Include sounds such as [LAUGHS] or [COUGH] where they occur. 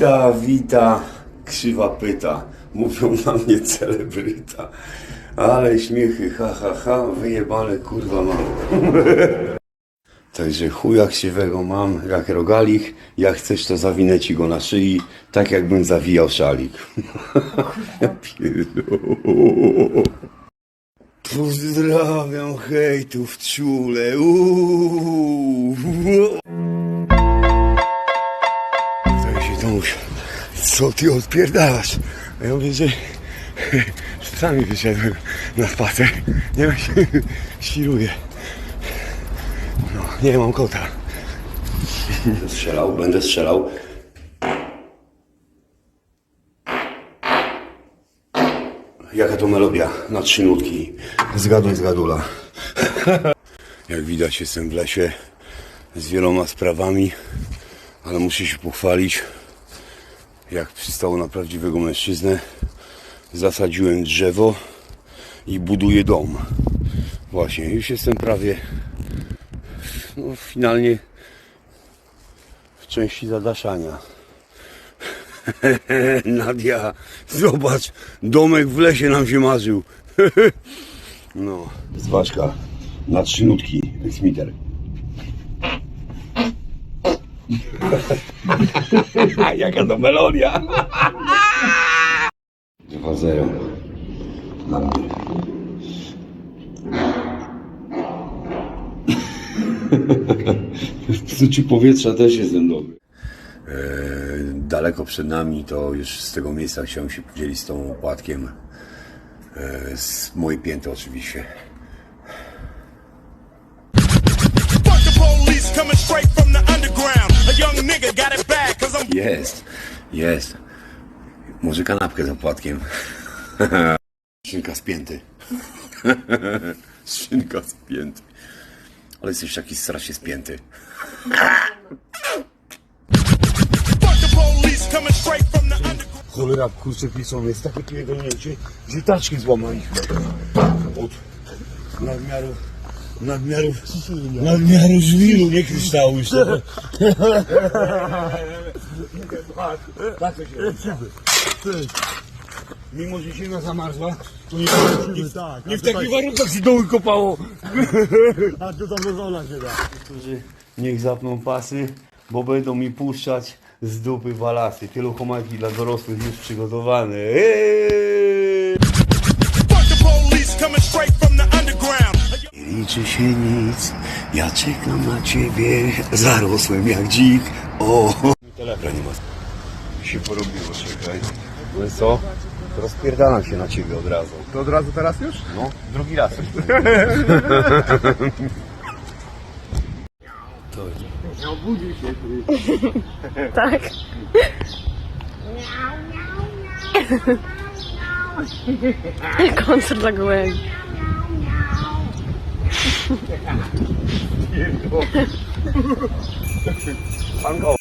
Wita, wita, krzywa pyta. Mówią na mnie celebryta. Ale śmiechy, ha, ha, ha, wyjebane kurwa mam. [LAUGHS] Także chuja krzywego mam, jak rogalich. Jak chcesz, to zawinę ci go na szyi, tak jakbym zawijał szalik. [LAUGHS] Pierdolę. [LAUGHS] Pozdrawiam hejtów czule. Uuu. Tomuś, co ty odpierdalasz? A ja mówię, że [LAUGHS] sami wyszedłem na spacer. Nie wiem, się [LAUGHS] świruję. No, nie mam kota. Będę strzelał, będę strzelał. Jaka to melodia na trzy nutki. Zgaduj, zgadula. [LAUGHS] Jak widać jestem w lesie z wieloma sprawami, ale muszę się pochwalić, jak przystało na prawdziwego mężczyznę. Zasadziłem drzewo i buduję dom. Właśnie, już jestem prawie no, finalnie w części zadaszania. [LAUGHS] Nadia, zobacz, domek w lesie nam się marzył. [LAUGHS] no. Zważka na trzy nutki, eksmiter. [LAUGHS] Jaka to melodia! 2-0 na mnie. [LAUGHS] W psuciu powietrza też jestem dobry. E, daleko przed nami, to już z tego miejsca chciałem się podzielić z tą opłatkiem. E, z mojej pięty oczywiście. Fuck the police coming straight Jest, jest. Może kanapkę z opłatkiem. [LAUGHS] Szynka z pięty. [LAUGHS] Szynka z pięty. Ale jesteś taki strasznie spięty. Cholera, kurczę, pisą, jest takie pierdolnięcie, że taczki złamaliśmy. Od nadmiaru, nadmiaru, nadmiaru żwiru, nie kryształu już. Tak to się robi. Mimo, że ziemia zamarzła, to nie, nie, Tak, nie w takich warunkach się doły kopało. A tu tam rozona się da. Którzy niech zapną pasy, bo będą mi puszczać z dupy balasy. Pieluchomaki dla dorosłych już przygotowane. Eee! Liczy się nic, ja czekam na ciebie, zarosłem jak dzik. O! Telefon nie ma. się porobiło, czekaj. No i co? Rozpierdalam się na ciebie od razu. To od razu teraz już? No, drugi raz. [LAUGHS] To [LAUGHS] Tak. Koncert dla gołębi. [LAUGHS] pan go.